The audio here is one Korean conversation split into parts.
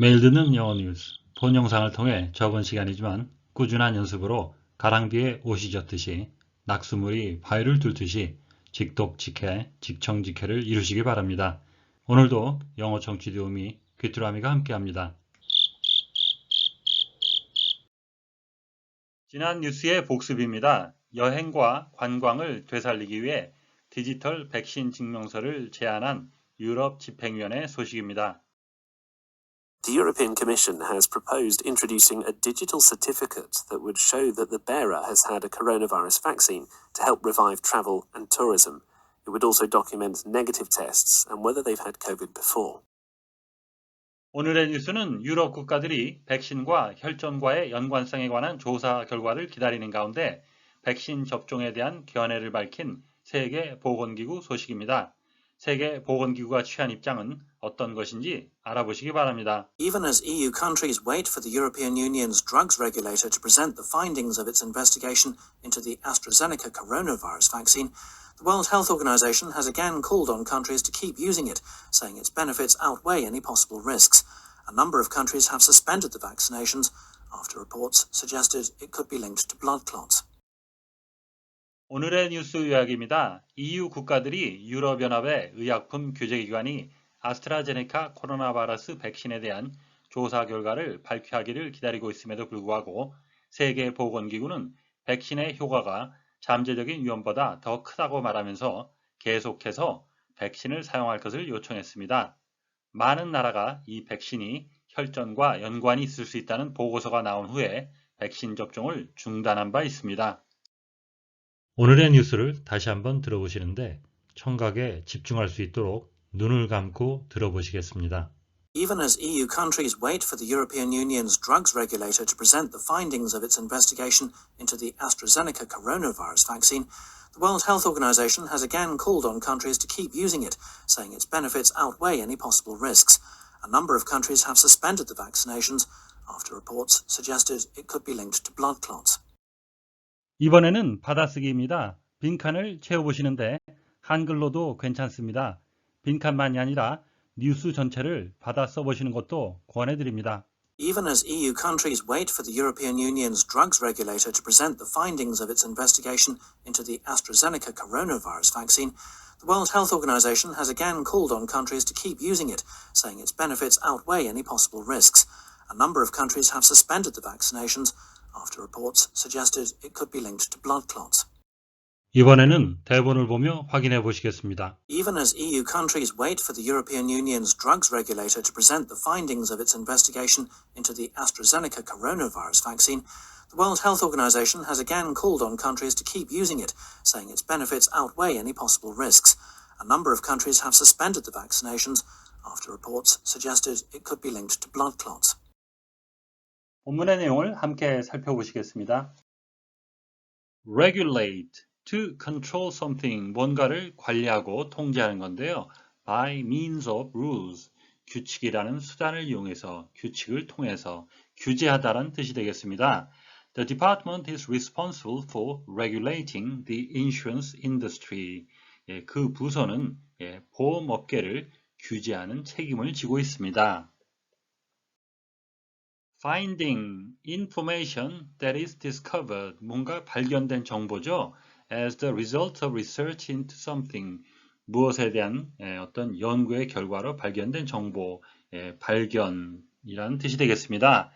듣는 영어 뉴스, 본 영상을 통해 적은 시간이지만 꾸준한 연습으로 가랑비에 옷이 젖듯이 낙수물이 바위를 뚫듯이 직독직해, 직청직해를 이루시기 바랍니다. 오늘도 영어 청취 도우미 귀뚜라미가 함께합니다. 지난 뉴스의 복습입니다. 여행과 관광을 되살리기 위해 디지털 백신 증명서를 제안한 유럽 집행위원회 소식입니다. The European Commission has proposed introducing a digital certificate that would show that the bearer has had a coronavirus vaccine to help revive travel and tourism. It would also document negative tests and whether they've had COVID before. 오늘의 뉴스는 유럽 국가들이 백신과 혈전과의 연관성에 관한 조사 결과를 기다리는 가운데 백신 접종에 대한 견해를 밝힌 세계 보건기구 소식입니다. 세계보건기구가 취한 입장은 어떤 것인지 알아보시기 바랍니다. Even as EU countries wait for the European Union's drugs regulator to present the findings of its investigation into the AstraZeneca coronavirus vaccine, the World Health Organization has again called on countries to keep using it, saying its benefits outweigh any possible risks. A number of countries have suspended the vaccinations after reports suggested it could be linked to blood clots. 오늘의 뉴스 요약입니다. EU 국가들이 유럽연합의 의약품 규제기관이 아스트라제네카 코로나 바이러스 백신에 대한 조사 결과를 발표하기를 기다리고 있음에도 불구하고 세계보건기구는 백신의 효과가 잠재적인 위험보다 더 크다고 말하면서 계속해서 백신을 사용할 것을 요청했습니다. 많은 나라가 이 백신이 혈전과 연관이 있을 수 있다는 보고서가 나온 후에 백신 접종을 중단한 바 있습니다. 오늘의 뉴스를 다시 한번 들어보시는데 청각에 집중할 수 있도록 눈을 감고 들어보시겠습니다. Even as EU countries wait for the European Union's drugs regulator to present the findings of its investigation into the AstraZeneca coronavirus vaccine, the World Health Organization has again called on countries to keep using it, saying its benefits outweigh any possible risks. A number of countries have suspended the vaccinations after reports suggested it could be linked to blood clots. 이번에는 받아쓰기입니다. 빈칸을 채워보시는데 한글로도 괜찮습니다. 빈칸만이 아니라 뉴스 전체를 받아 써보시는 것도 권해드립니다. Even as EU countries wait for the European Union's drugs regulator to present the findings of its investigation into the AstraZeneca coronavirus vaccine, the World Health Organization has again called on countries to keep using it, saying its benefits outweigh any possible risks. A number of countries have suspended the vaccinations after reports suggested it could be linked to blood clots. 이번에는 대본을 보며 확인해 보시겠습니다. Even as EU countries wait for the European Union's drugs regulator to present the findings of its investigation into the AstraZeneca coronavirus vaccine, the World Health Organization has again called on countries to keep using it, saying its benefits outweigh any possible risks. A number of countries have suspended the vaccinations after reports suggested it could be linked to blood clots. 본문의 내용을 함께 살펴보시겠습니다. regulate, to control something, 뭔가를 관리하고 통제하는 건데요. by means of rules, 규칙이라는 수단을 이용해서, 규칙을 통해서 규제하다라는 뜻이 되겠습니다. The department is responsible for regulating the insurance industry. 예, 그 부서는 예, 보험업계를 규제하는 책임을 지고 있습니다. Finding information that is discovered 뭔가 발견된 정보죠. as the result of research into something 무엇에 대한 예, 어떤 연구의 결과로 발견된 정보 예, 발견이라는 뜻이 되겠습니다.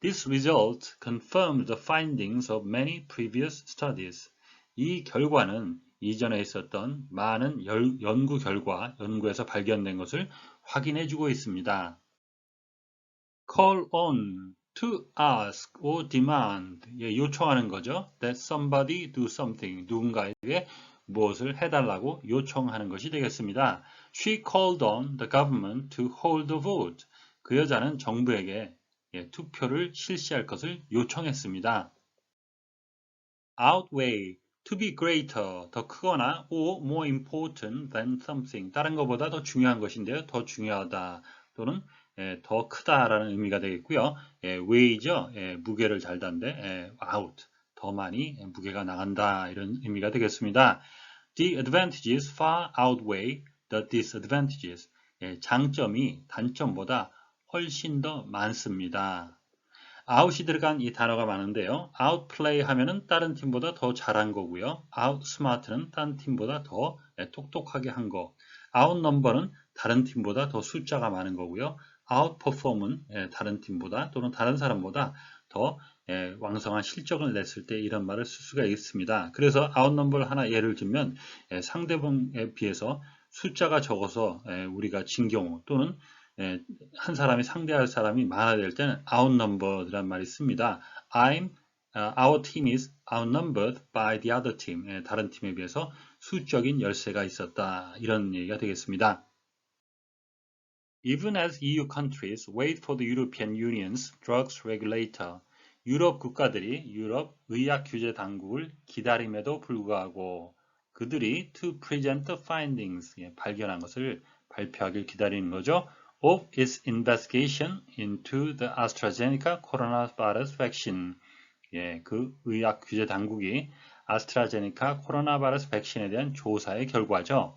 This result confirmed the findings of many previous studies. 이 결과는 이전에 있었던 많은 열, 연구 결과, 연구에서 발견된 것을 확인해 주고 있습니다. Call on, to ask or demand, 예, 요청하는 거죠. that somebody do something, 누군가에게 무엇을 해달라고 요청하는 것이 되겠습니다. She called on the government to hold a vote. 그 여자는 정부에게 예, 투표를 실시할 것을 요청했습니다. outweigh, to be greater, 더 크거나 or more important than something, 다른 것보다 더 중요한 것인데요. 더 중요하다 또는 예, 더 크다라는 의미가 되겠고요. 예, weigh죠. 예, 무게를 달다인데 예, out, 더 많이 무게가 나간다 이런 의미가 되겠습니다. The advantages far outweigh the disadvantages. 예, 장점이 단점보다 훨씬 더 많습니다. out이 들어간 이 단어가 많은데요. outplay 하면은 다른 팀보다 더 잘한 거고요. outsmart는 다른 팀보다 더 예, 똑똑하게 한 거. outnumber는 다른 팀보다 더 숫자가 많은 거고요. Outperform은 예, 다른 팀보다 또는 다른 사람보다 더 예, 왕성한 실적을 냈을 때 이런 말을 쓸 수가 있습니다. 그래서 outnumber 하나 예를 들면 예, 상대방에 비해서 숫자가 적어서 예, 우리가 진 경우 또는 예, 한 사람이 상대할 사람이 많아야 될 때는 outnumbered란 말이 씁니다. I'm uh, our team is outnumbered by the other team. 예, 다른 팀에 비해서 수적인 열세가 있었다. 이런 얘기가 되겠습니다. Even as EU countries wait for the European Union's drugs regulator, 유럽 국가들이 유럽 의약 규제 당국을 기다림에도 불구하고 그들이 to present the findings, 예, 발견한 것을 발표하길 기다리는 거죠. of its investigation into the AstraZeneca coronavirus vaccine. 예, 그 의학 규제 당국이 아스트라제네카 코로나 바이러스 백신에 대한 조사의 결과죠.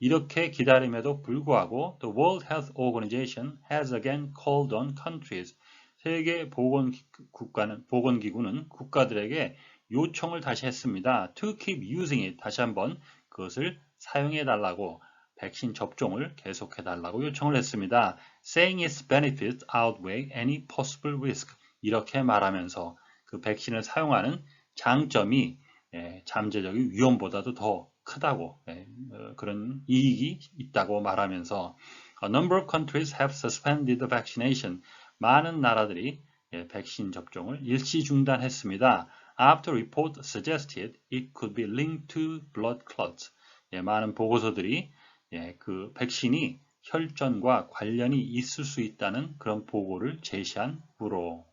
이렇게 기다림에도 불구하고 the World Health Organization has again called on countries. 세계 보건 국가는 보건 기구는 국가들에게 요청을 다시 했습니다. To keep using it. 다시 한번 그것을 사용해 달라고 백신 접종을 계속해 달라고 요청을 했습니다. Saying its benefits outweigh any possible risk. 이렇게 말하면서 그 백신을 사용하는 장점이 예, 잠재적인 위험보다도 더 크다고 예, 어, 그런 이익이 있다고 말하면서 A number of countries have suspended vaccination. 많은 나라들이 예, 백신 접종을 일시 중단했습니다. After report suggested it could be linked to blood clots. 예, 많은 보고서들이 예, 그 백신이 혈전과 관련이 있을 수 있다는 그런 보고를 제시한 후로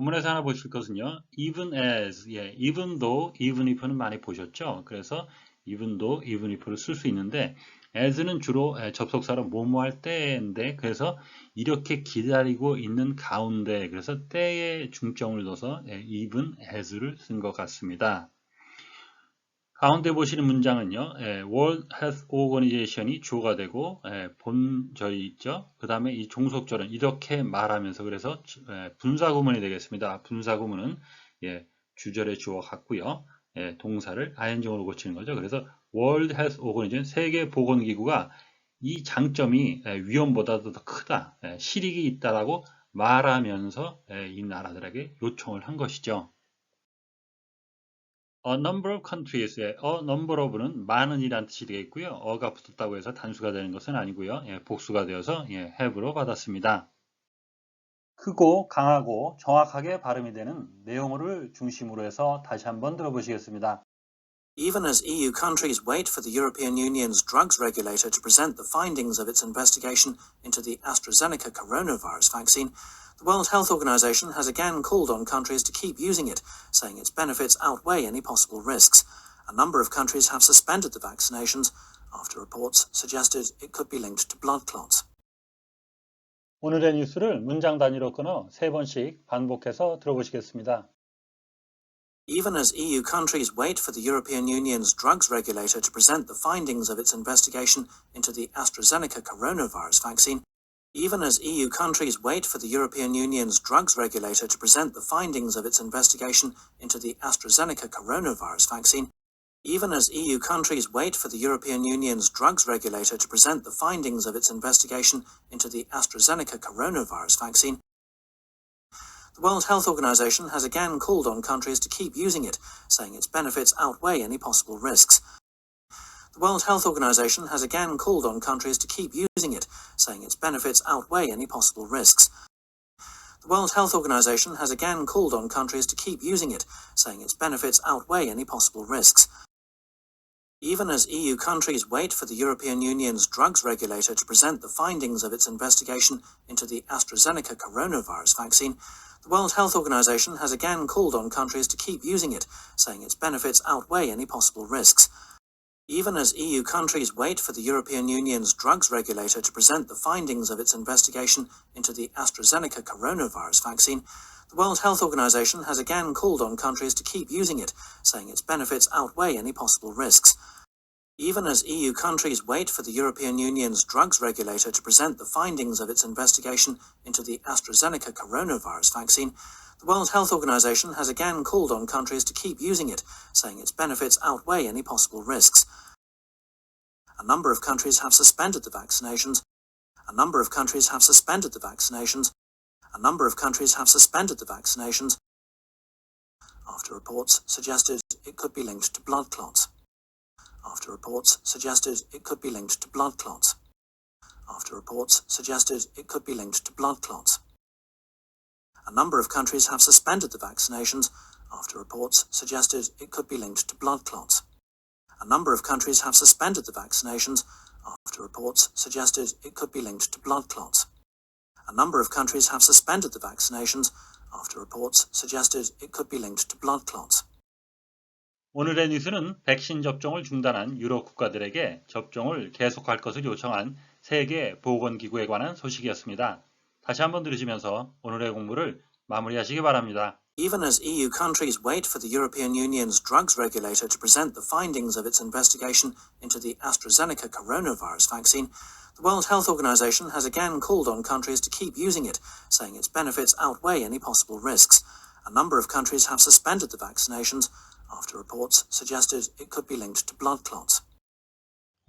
본문에서 하나 보실 것은요. even as, 예, even though, even if는 많이 보셨죠? 그래서 even though, even if를 쓸 수 있는데 as는 주로 예, 접속사로 뭐뭐 할 때인데 그래서 이렇게 기다리고 있는 가운데 그래서 때에 중점을 둬서 예, even as를 쓴 것 같습니다. 가운데 보시는 문장은요. 예, World Health Organization이 주어가 되고 예, 본절이 있죠. 그 다음에 이 종속절은 이렇게 말하면서 그래서 예, 분사구문이 되겠습니다. 분사구문은 예, 주절의 주어 같고요. 예, 동사를 아연정으로 고치는 거죠. 그래서 World Health Organization 세계보건기구가 이 장점이 예, 위험보다도 더 크다, 예, 실익이 있다라고 말하면서 예, 이 나라들에게 요청을 한 것이죠. A number of countries의 a number of는 많은이란 뜻이 되겠고요. 어가 붙었다고 해서 단수가 되는 것은 아니고요. 예, 복수가 되어서 예, have로 받았습니다. 크고 강하고 정확하게 발음이 되는 내용어를 중심으로 해서 다시 한번 들어보시겠습니다. Even as EU countries wait for the European Union's drugs regulator to present the findings of its investigation into the AstraZeneca coronavirus vaccine, the World Health Organization has again called on countries to keep using it, saying its benefits outweigh any possible risks. A number of countries have suspended the vaccinations after reports suggested it could be linked to blood clots. 오늘의 뉴스를 문장 단위로 끊어 세 번씩 반복해서 들어보시겠습니다. Even as EU countries wait for the European Union's drugs regulator to present the findings of its investigation into the AstraZeneca coronavirus vaccine, even as EU countries wait for the European Union's drugs regulator to present the findings of its investigation into the AstraZeneca coronavirus vaccine, even as EU countries wait for the European Union's drugs regulator to present the findings of its investigation into the AstraZeneca coronavirus vaccine, the World Health Organization has again called on countries to keep using it, saying its benefits outweigh any possible risks. The World Health Organization has again called on countries to keep using it, saying its benefits outweigh any possible risks. The World Health Organization has again called on countries to keep using it, saying its benefits outweigh any possible risks. Even as EU countries wait for the European Union's drugs regulator to present the findings of its investigation into the AstraZeneca coronavirus vaccine, the World Health Organization has again called on countries to keep using it, saying its benefits outweigh any possible risks. Even as EU countries wait for the European Union's drugs regulator to present the findings of its investigation into the AstraZeneca coronavirus vaccine, the World Health Organization has again called on countries to keep using it, saying its benefits outweigh any possible risks. Even as EU countries wait for the European Union's drugs regulator to present the findings of its investigation into the AstraZeneca coronavirus vaccine, the World Health Organization has again called on countries to keep using it, saying its benefits outweigh any possible risks. A number of countries have suspended the vaccinations. A number of countries have suspended the vaccinations. A number of countries have suspended the vaccinations after reports suggested it could be linked to blood clots. After reports suggested it could be linked to blood clots. After reports suggested it could be linked to blood clots A number of countries have suspended the vaccinations after reports suggested it could be linked to blood clots. A number of countries have suspended the vaccinations after reports suggested it could be linked to blood clots. A number of countries have suspended the vaccinations after reports suggested it could be linked to blood clots. 오늘의 뉴스는 백신 접종을 중단한 유럽 국가들에게 접종을 계속할 것을 요청한 세계 보건기구에 관한 소식이었습니다. 다시 한번 들으시면서 오늘의 공부를 마무리하시기 바랍니다. Even as EU countries wait for the European Union's drugs regulator to present the findings of its investigation into the AstraZeneca coronavirus vaccine, the World Health Organization has again called on countries to keep using it, saying its benefits outweigh any possible risks. A number of countries have suspended the vaccinations after reports suggested it could be linked to blood clots.